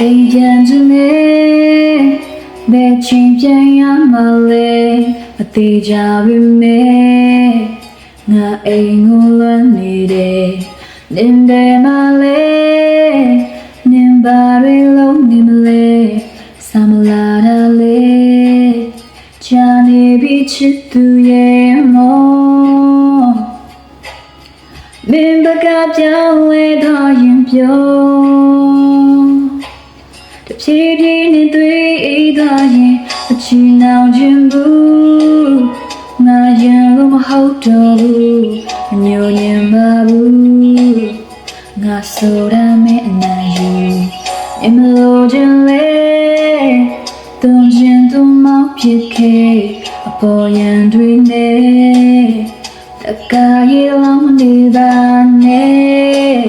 အိမ်ပြန်ချင်နေဘယ်ချိန်ပြန်ရမလဲမသေးကြပြီမေငါအိမ်ကိုလွမ်းနေတယ်နင်တယ်မလဲနင်ဘာတွေလုံးနေမလဲစမလာတာလေချာနေပြီချစ်သူရဲ့မောမင်းဘကပြောင်းလဲတော့ရင်ပြော တဖြည်းဖြည်းနဲ့တွေ့အိတော့ရင်အချီနောင်ခြင်းဘူးငါရင်လို့မဟုတ်တော့ဘူးအညိုညင်ပါဘူးငါဆိုတာမင်းအနိုင်ယူအမလို့ခြင်းလေတုံရှင်သူမောက်ဖြစ်ခဲ့အပေါ်ရန်တွေနဲ့တကားရီလောင်းနေပါနဲ့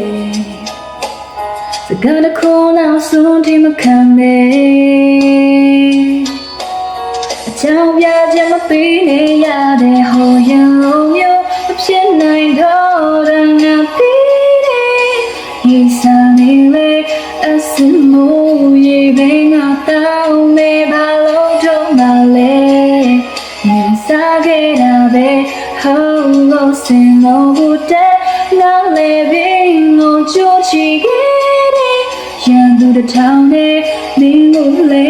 စကားတစ်ခု လောက်ဆုံးထိမခံနဲ့အချောင်းပြချက်မပေးနေရတဲ့ဟိုရင်လုံးမျိုးမဖြစ်နိုင်တော့တဲ့ငါပြီးတယ်ရေစာနေလေအစမိုးရေဘင်းငါတောင်းနေပါလို့တော့မလဲမြင်စားခဲ့တာပဲ How lost in love that now living on Georgie Gate ရန်သူ တစ်ထောင်နဲ့မင်းကိုလဲ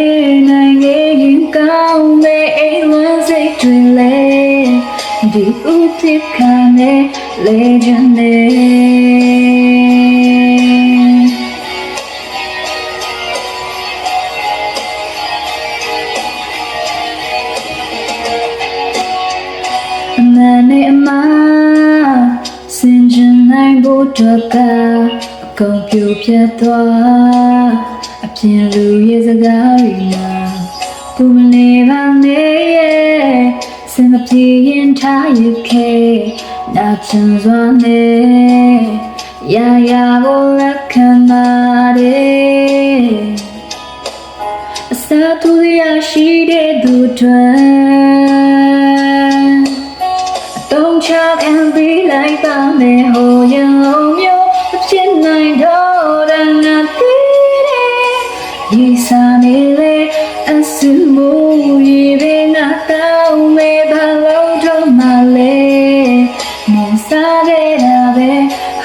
နိုင်ခဲ့ရင်ကောင်းမဲ့အိမ်ဝမ်းစိတ်တွေလဲဒီဥတိခါနဲ့လဲချင်နေအမှန်နဲ့အမှားစင်ကြင်နိုင်ဖို့တော့ကအ ကုန်ပြိုပြတ်သွားအပြင်လူရဲ့စကားတွေမှာဘူမနေပါနဲ့ရဲ့စင်မပြေရင်ထားရခဲ့နာချင်စွာနဲ့ရာရာကိုလက်ခံပါတယ်အစားသူရရှိတဲ့သူတွေတုံးချခံပြီးလိုက်ပါမယ်ဟိုရ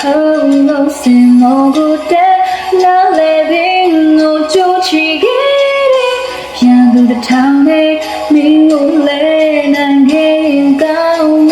ဟိုလို့စင်မောကိုတဲ့နားလေပင်ကိုကြိုးချီခဲ့တယ်ရန်သူတစ်ထောင်နဲ့မင်းကိုလဲနိုင်ခဲ့ရင်ကောင်း